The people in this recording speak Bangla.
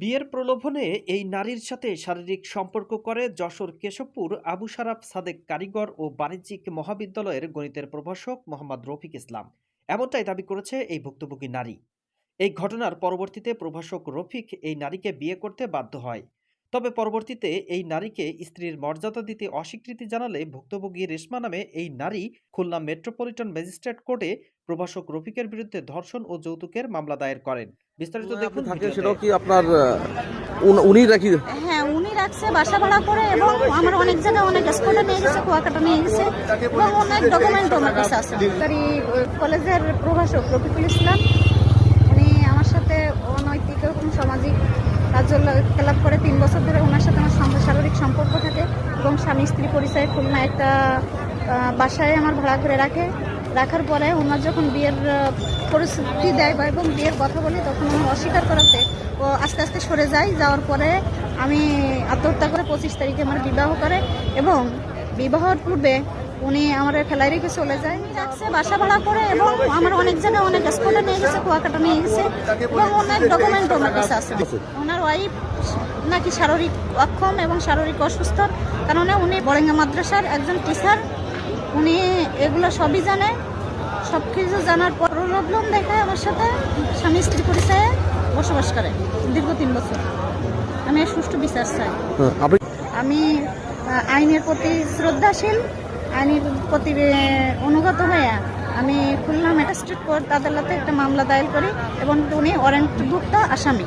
বিয়ের প্রলোভনে এই নারীর সাথে শারীরিক সম্পর্ক করে যশোর কেশবপুর, আবু সারাফ, সাদেক কারিগর ও বাণিজ্যিক মহাবিদ্যালয়ের গণিতের প্রভাষক মোহাম্মদ রফিক ইসলাম। এমনটাই দাবি করেছে এই ভুক্তভোগী নারী। এই ঘটনার পরবর্তীতে প্রভাষক রফিক এই নারীকে বিয়ে করতে বাধ্য হয়। তবে পরবর্তীতে এই নারীকে স্ত্রীর মর্যাদা দিতে অস্বীকৃতি জানালে ভুক্তভোগী রেশমা নামে এই নারী খুলনা মেট্রোপলিটন ম্যাজিস্ট্রেট কোর্টে প্রভাষক রফিকের বিরুদ্ধে ধর্ষণ ও যৌতুকের মামলা দায়ের করেন। বিস্তারিত দেখুন থাকে সেটাও কি আপনার উনি নাকি? হ্যাঁ উনি রাখছে বাসা ভাড়া করে এবং আমার অনেক জায়গায় অনেক স্কুলে নিয়ে গেছে কুয়াকাটা নিয়ে গেছে এবং অনেক ডকুমেন্ট আমার কাছে আছে। সরকারি কলেজের প্রভাষক রফিকুল ইসলাম উনি আমার সাথে অনৈতিক এবং সামাজিক কার্যকলাপ করে তিন বছর ধরে ওনার সাথে আমার শারীরিক সম্পর্ক থাকে এবং স্বামী স্ত্রী পরিচয় খুলনা একটা বাসায় আমার ভাড়া করে রাখে। রাখার পরে ওনার যখন বিয়ের পরিস্থিতি দেয় বা এবং বিয়ের কথা বলি, তখন আমি অস্বীকার করাতে ও আস্তে আস্তে সরে যায়। যাওয়ার পরে আমি আত্মহত্যা করে পঁচিশ তারিখে আমার বিবাহ করে এবং বিবাহের পূর্বে উনি আমার ফেলাই রেখে চলে যায়। রাখছে বাসা ভাড়া করে এবং আমার অনেক জায়গায় অনেক স্কুলে নিয়ে গেছে, কুয়াকাটা নিয়ে গেছে এবং অনেক ডকুমেন্ট আমার কাছে আছে। ওনার ওয়াইফ নাকি শারীরিক অক্ষম এবং শারীরিক অসুস্থ, কারণে উনি বরেঙ্গা মাদ্রাসার একজন টিচার উনি এগুলো সবই জানে। সব কিছু জানার পর প্রবলেম দেখায় আমার সাথে। স্বামী স্ত্রী পরিচয়ে বসবাস করে দীর্ঘ তিন বছর। আমি সুষ্ঠু বিচার চাই। হ্যাঁ, আমি আইনের প্রতি শ্রদ্ধাশীল। আইনের প্রতি অনুগত হয়ে আমি খুলনা ম্যাজিস্ট্রেট কোর্ট আদালতে একটা মামলা দায়ের করি এবং উনি ওয়ারেন্টভুক্ত আসামি।